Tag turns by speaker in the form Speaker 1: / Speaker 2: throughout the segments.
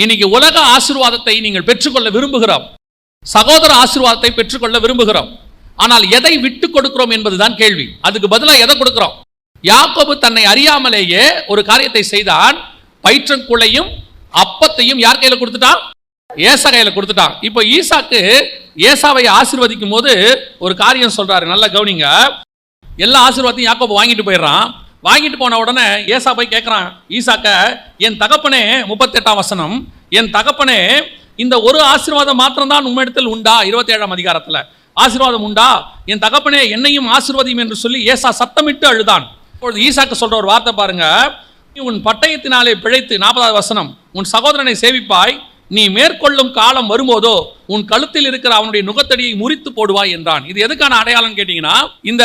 Speaker 1: இன்னைக்கு உலக ஆசீர்வாதத்தை நீங்கள் பெற்றுக்கொள்ள விரும்புகிறோம். சகோதர ஆசீர்வாதத்தை பெற்றுக்கொள்ள விரும்புகிறோம். ஆனால் எதை விட்டு கொடுக்கிறோம் என்பதுதான் கேள்வி. அதுக்கு பதிலாக எதை கொடுக்கிறோம்? யாக்கோபு தன்னை அறியாமலேயே ஒரு காரியத்தை செய்தான். பயிற்றங்குளையும் அப்பத்தையும் யார் கையில் கொடுத்துட்டான்? ஏசா கையில் கொடுத்துட்டான். இப்போ ஈசாக்கு ஏசாவை ஆசீர்வதிக்கும் போது ஒரு காரியம் சொல்றாரு. நல்லா கவனிங்க. எல்லா ஆசீர்வாதத்தையும் யாக்கோபு வாங்கிட்டு போயிடுறான். வாங்கிட்டு போன உடனே ஏசா போய் கேட்குறான் ஈசாக்க என் தகப்பனே முப்பத்தெட்டாம் வசனம் என் தகப்பனே இந்த ஒரு ஆசீர்வாதம் மாத்திரம்தான் உம்மிடத்தில் உண்டா? இருபத்தேழாம் அதிகாரத்தில். ஆசீர்வாதம் உண்டா? என் தகப்பனே என்னையும் ஆசீர்வதியும் என்று சொல்லி ஏசா சத்தமிட்டு அழுதான். இப்பொழுது ஈசாக்கு சொல்கிற ஒரு வார்த்தை பாருங்க. நீ உன் பட்டயத்தினாலே பிழைத்து நாற்பதாவது வசனம் உன் சகோதரனை சேவிப்பாய் நீ மேற்கொள்ளும் காலம் வரும்போதோ உன் கழுத்தில் இருக்கிற அவனுடைய நுகத்தடியை முறித்து போடுவாய் என்றான். இது எதுக்கான அடையாளம் கேட்டீங்கன்னா இந்த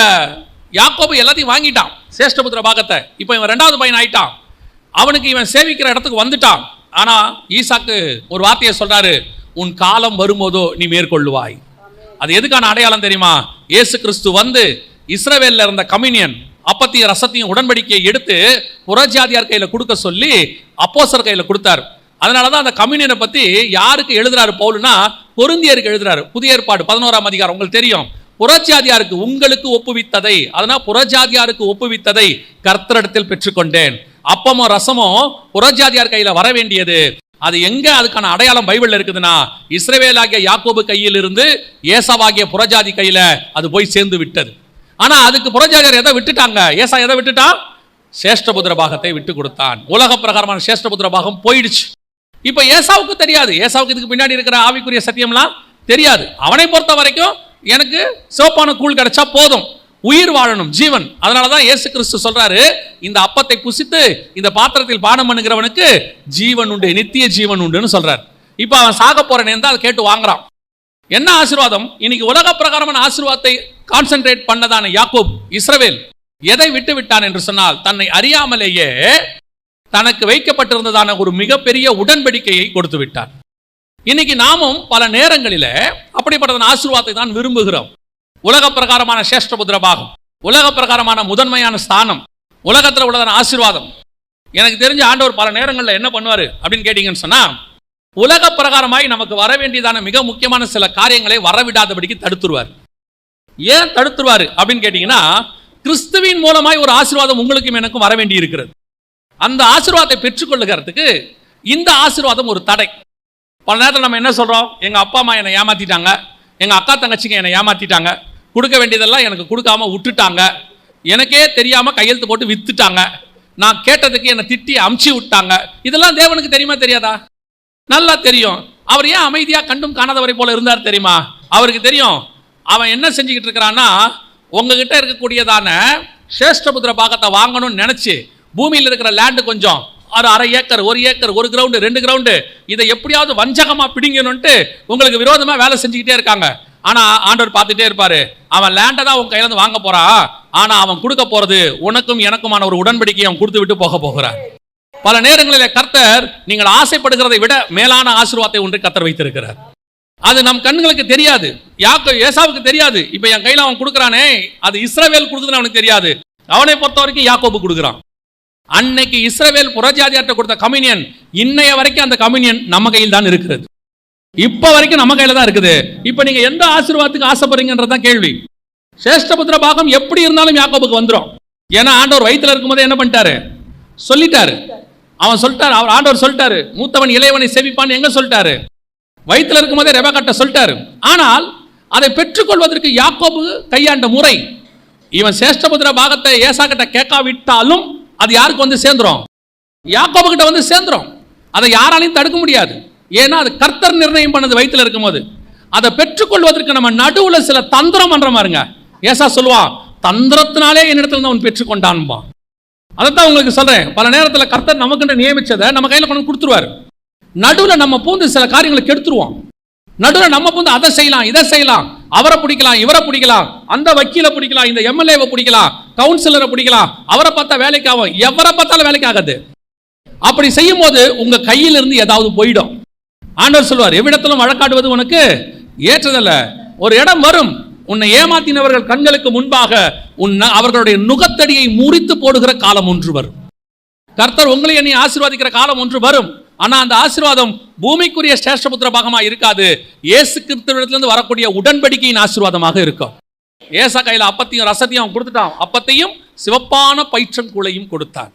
Speaker 1: யாக்கோபு எல்லாத்தையும் வாங்கிட்டான். சேஷ்டபுத்திர பாகத்தை. இப்போ இவன் ரெண்டாவது பையன் ஆயிட்டான். அவனுக்கு இவன் சேவிக்கிற இடத்துக்கு வந்துட்டான். ஆனால் ஈசாக்கு ஒரு வார்த்தையை சொல்றாரு உன் காலம் வரும்போதோ நீ மேற்கொள்ளுவாய். அது எதுக்கான அடையாளம் தெரியுமா? இயேசு கிறிஸ்து வந்து இஸ்ரவேலில் இருந்த கம்யூனியன் அப்பத்தையும் ரசத்தையும் உடன்படிக்கையை எடுத்து புறஜாதியார் கையில் கொடுக்க சொல்லி அப்போசர் கையில் கொடுத்தார். அதனால தான் அந்த கம்யூனியனை பற்றி யாருக்கு எழுதுறாரு பவுலுனா பொருந்தியருக்கு எழுதுறாரு. புதிய ஏற்பாடு பதினோராம் அதிகாரம் உங்களுக்கு தெரியும். புறஜாதியாருக்கு உங்களுக்கு ஒப்புவித்ததை அதனால் புறஜாதியாருக்கு ஒப்புவித்ததை கர்த்தரிடத்தில் பெற்றுக்கொண்டேன். அப்பமும் ரசமும் புறஜாதியார் கையில வர வேண்டியது. அது எங்க? அதுக்கான அடையாளம் பைபிள்ல இருக்குதுன்னா இஸ்ரவேலாகிய யாக்கோபு கையில் இருந்து ஏசாவாகிய புறஜாதி கையில அது போய் சேர்ந்து விட்டது. ஆனா அதுக்கு புறஜாதியார் எதை விட்டுட்டாங்க? ஏசா எதை விட்டுட்டான் சேஷ்டபுத்திர பாகத்தை விட்டு கொடுத்தான். உலக பிரகாரமான சேஷ்டபுத்திர பாகம் போயிடுச்சு. இப்ப ஏசாவுக்கு தெரியாது. ஏசாவுக்கு இதுக்கு பின்னாடி இருக்கிற ஆவிக்குரிய சத்தியம்லாம் தெரியாது. அவனை பொறுத்த வரைக்கும் எனக்கு சிவப்பான கூழ் கிடைச்சா போதும். உயிர் வாழணும் ஜீவன். அதனாலதான் இயேசு கிறிஸ்து சொல்றாரு இந்த அப்பத்தை புசித்து இந்த பாத்திரத்தில் பானம் பண்ணுகிறவனுக்கு ஜீவன் உண்டு நித்திய ஜீவன் உண்டுன்னு சொல்றாரு. இப்போ அவன் சாக போறேன்னு இருந்தால் அதை கேட்டு வாங்குறான். என்ன ஆசீர்வாதம்? இன்னைக்கு உலக பிரகாரமான ஆசீர்வாதத்தை கான்சென்ட்ரேட் பண்ணதான யாக்கோப் இஸ்ரவேல். எதை விட்டு விட்டான் என்று சொன்னால் தன்னை அறியாமலேயே தனக்கு வைக்கப்பட்டிருந்ததான ஒரு மிகப்பெரிய உடன்படிக்கையை கொடுத்து விட்டார். இன்னைக்கு நாமும் பல நேரங்களில் அப்படிப்பட்டதான ஆசீர்வாதத்தை தான் விரும்புகிறோம். உலக பிரகாரமான சேஷ்டபுத்திர பாகம் உலக பிரகாரமான முதன்மையான ஸ்தானம் உலகத்தில் உள்ளதான ஆசீர்வாதம். எனக்கு தெரிஞ்ச ஆண்டவர் பல நேரங்களில் என்ன பண்ணுவார் அப்படின்னு கேட்டிங்கன்னு சொன்னால் உலக பிரகாரமாய் நமக்கு வர வேண்டியதான மிக முக்கியமான சில காரியங்களை வரவிடாதபடிக்கு தடுத்துருவார். ஏன் தடுத்துருவார் அப்படின்னு கேட்டீங்கன்னா கிறிஸ்துவின் மூலமாய் ஒரு ஆசீர்வாதம் உங்களுக்கும் எனக்கும் வர வேண்டி இருக்கிறது அந்த ஆசீர்வாதத்தை பெற்றுக்கொள்ளுகிறதுக்கு இந்த ஆசீர்வாதம் ஒரு தடை. பல நேரத்தில் நம்ம என்ன சொல்கிறோம் எங்கள் அப்பா அம்மா என்னை ஏமாத்திட்டாங்க. எங்கள் அக்கா தங்கச்சிங்க என்னை ஏமாத்திட்டாங்க. கொடுக்க வேண்டியதெல்லாம் எனக்கு கொடுக்காம விட்டுட்டாங்க. எனக்கே தெரியாமல் கையெழுத்து போட்டு வித்துட்டாங்க. நான் கேட்டதுக்கு என்னை திட்டி அமுச்சு விட்டாங்க. இதெல்லாம் தேவனுக்கு தெரியுமா தெரியாதா? நல்லா தெரியும். அவர் ஏன் அமைதியாக கண்டும் காணாதவரை போல இருந்தார் தெரியுமா? அவருக்கு தெரியும். அவன் என்ன செஞ்சுக்கிட்டு இருக்கிறான்னா உங்ககிட்ட இருக்கக்கூடியதான சேஷ்டபுத்திர பாகத்தை வாங்கணும்னு நினச்சி பூமியில் இருக்கிற லேண்டு கொஞ்சம் ஒரு அரை ஏக்கர் ஒரு ஏக்கர் ஒரு கிரவுண்டு ரெண்டு கிரவுண்டு இதை எப்படியாவது வஞ்சகமாக பிடிங்கணும்ட்டு உங்களுக்கு விரோதமாக வேலை செஞ்சுக்கிட்டே இருக்காங்க. ஆனால் ஆண்டவர் பார்த்துட்டே இருப்பார். அவன் லேண்டை தான் உன் கையிலேருந்து வாங்க போகிறான் ஆனால் அவன் கொடுக்க போறது உனக்கும் எனக்குமான ஒரு உடன்படிக்கையை அவன் கொடுத்து விட்டு போக போகிறான். பல நேரங்களில் கர்த்தர் நீங்கள் ஆசைப்படுகிறதை விட மேலான ஆசீர்வாதத்தை ஒன்று கர்த்தர் வைத்திருக்கிறார். அது நம் கண்களுக்கு தெரியாது. யாக்கோ ஏசாவுக்கு தெரியாது. இப்போ என் கையில் அவன் கொடுக்குறானே அது இஸ்ரவேல் கொடுக்குதுன்னு அவனுக்கு தெரியாது. அவனை பொறுத்த வரைக்கும் யாக்கோபு கொடுக்குறான். அன்னைக்கு இஸ்ரவேல் புறஜாதியார்ட்ட கொடுத்த கம்யூனியன் இன்னைய வரைக்கும் அந்த கம்யூனியன் நம்ம கையில் தான் இருக்கிறது. இப்போ வரைக்கும் நம்ம கையில தான் இருக்குது. இப்போ நீங்க எந்த ஆசீர்வாதத்துக்கு ஆசைப்படுறீங்கன்றதான் கேள்வி. சேஷ்டபுத்திர பாகம் எப்படி இருந்தாலும் யாக்கோபுக்கு வந்துடும் ஏன்னா ஆண்டவர் வயிற்றுல இருக்கும்போது என்ன பண்ணிட்டாரு? சொல்லிட்டாரு. அவன் சொல்லிட்டாரு அவர் ஆண்டவர் சொல்லிட்டாரு மூத்தவன் இளையவனை செவிப்பான்னு எங்க சொல்லிட்டாரு? வயிற்றுல இருக்கும்போதே ரெபகட்ட சொல்லிட்டாரு. ஆனால் அதை பெற்றுக்கொள்வதற்கு யாக்கோபு கையாண்ட முறை. இவன் சேஷ்டபுத்திர பாகத்தை ஏசா கிட்ட கேட்காவிட்டாலும் அது யாருக்கு வந்து சேர்ந்துரும்? யாக்கோபு கிட்ட வந்து சேர்ந்துரும். அதை யாராலையும் தடுக்க முடியாது. ஏன்னா அது கர்த்தர் நிர்ணயம் பண்ணது வயித்துல இருக்கும்போது. அதை பெற்றுக்கொள்வதற்கு நம்ம நடுவில் சில தந்திரம் பண்ற மாதிரிங்க. ஏசா சொல்லுவான் தந்திரத்தினாலே என்னிடத்துல இருந்து அவன் பெற்றுக்கொண்டான்பான். அதைத்தான் உங்களுக்கு சொல்றேன். பல நேரத்தில் கர்த்தர் நமக்குன்னு நியமிச்சதை நம்ம கையில் கொண்டு கொடுத்துருவாரு. நடுவில் நம்ம பூந்து சில காரியங்களை கெடுத்துருவோம். நடுவில் நம்ம பூந்து அதை செய்யலாம் இதை செய்யலாம். அவரை பிடிக்கலாம் இவரை பிடிக்கலாம். அந்த வக்கீலை பிடிக்கலாம் இந்த எம்எல்ஏவை பிடிக்கலாம். கவுன்சிலரை பிடிக்கலாம். அவரை பார்த்தா வேலைக்கு ஆகும். எவரை பார்த்தாலும் வேலைக்கு ஆகாது. அப்படி செய்யும் போது உங்க கையிலிருந்து ஏதாவது போயிடும். ஆண்டவர் சொல்வார் எவ்விடத்திலும் வழக்காடுவது உனக்கு ஏற்றதல்ல. ஒரு இடம் வரும். உன்னை ஏமாத்தினவர்கள் கண்களுக்கு முன்பாக உன் அவர்களுடைய நுகத்தடியை முறித்து போடுகிற காலம் ஒன்று வரும். கர்த்தர் உங்களை என்னை ஆசீர்வாதிக்கிற காலம் ஒன்று வரும். ஆனால் அந்த ஆசீர்வாதம் பூமிக்குரிய சேஷ்டபுத்திர பாகமாக இருக்காது. இயேசு கிறிஸ்துவிடத்திலிருந்து வரக்கூடிய உடன்படிக்கையின் ஆசீர்வாதமாக இருக்கும். ஏசா கையில் அப்பத்தையும் ரசத்தையும் அவன் கொடுத்துட்டான். அப்பத்தையும் சிவப்பான பயிற்றங்கூளையும் கொடுத்தான்.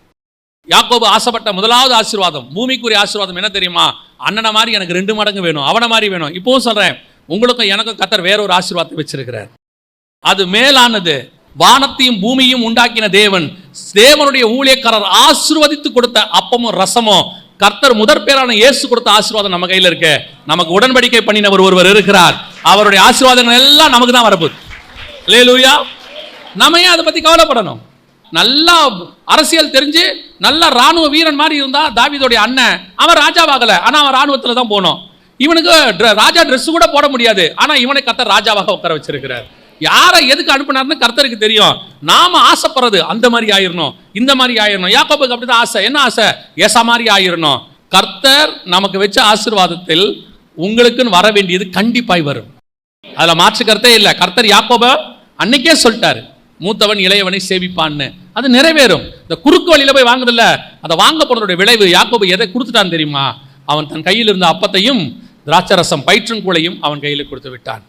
Speaker 1: யாக்கோபு ஆசைப்பட்ட முதலாவது ஆசீர்வாதம் பூமிக்குரிய ஆசீர்வாதம் என்ன தெரியுமா? அண்ணனை மாதிரி எனக்கு ரெண்டு மடங்கு வேணும் அவனை மாதிரி வேணும். இப்போவும் சொல்றேன் உங்களுக்கும் எனக்கும் கத்தர் வேற ஒரு ஆசீர்வாதத்தை வச்சிருக்கிறார். அது மேலானது வானத்தையும் பூமியும் உண்டாக்கின தேவன் தேவனுடைய ஊழியக்காரர் ஆசிர்வதித்து கொடுத்த அப்பமும் ரசமும் கர்த்தர் முதற் பேரான இயேசு கொடுத்த ஆசீர்வாதம் நம்ம கையில இருக்கு. நமக்கு உடன்படிக்கை பண்ணினவர் ஒருவர் இருக்கிறார். அவருடைய ஆசீர்வாதங்கள் எல்லாம் நமக்கு தான் வரப்போகுது. லேலூயா நம்ம ஏன் அதை பத்தி கவலைப்படணும். நல்லா அரசியல் தெரிஞ்சு நல்ல ராணுவ வீரன் மாதிரி இருந்தா தாவிதோடைய அண்ணன் அவன் ராஜாவாகல. ஆனா அவன் ராணுவத்துல தான் போனோம். இவனுக்கு ராஜா ட்ரெஸ் கூட போட முடியாது. ஆனா இவனை கர்த்தர் ராஜாவாக உட்கார வச்சிருக்கிறார். யாரை எதுக்கு அனுப்புனாருன்னு கர்த்தருக்கு தெரியும். நாம ஆசைப்படுறது அந்த மாதிரி ஆயிரணும் இந்த மாதிரி ஆயிரணும். யாக்கோப்புக்கு அப்படிதான் ஆசை. என்ன ஆசை? ஏசா மாதிரி ஆயிரணும். கர்த்தர் நமக்கு வச்ச ஆசீர்வாதத்தில் உங்களுக்குன்னு வர வேண்டியது கண்டிப்பாய் வரும். அதுல மாற்று கருத்தே இல்லை. கர்த்தர் யாக்கோப அன்னைக்கே சொல்லிட்டாரு மூத்தவன் இளையவனை சேவிப்பான்னு. அது நிறைவேறும். இந்த குறுக்கு வழியில போய் வாங்குதில்ல அதை வாங்க போனதோட விளைவு யாக்கோபு எதை கொடுத்துட்டான் தெரியுமா? அவன் தன் கையில் இருந்த அப்பத்தையும் திராட்சரசம் பயிற்றுங்கூளையும் அவன் கையில் கொடுத்து விட்டான்.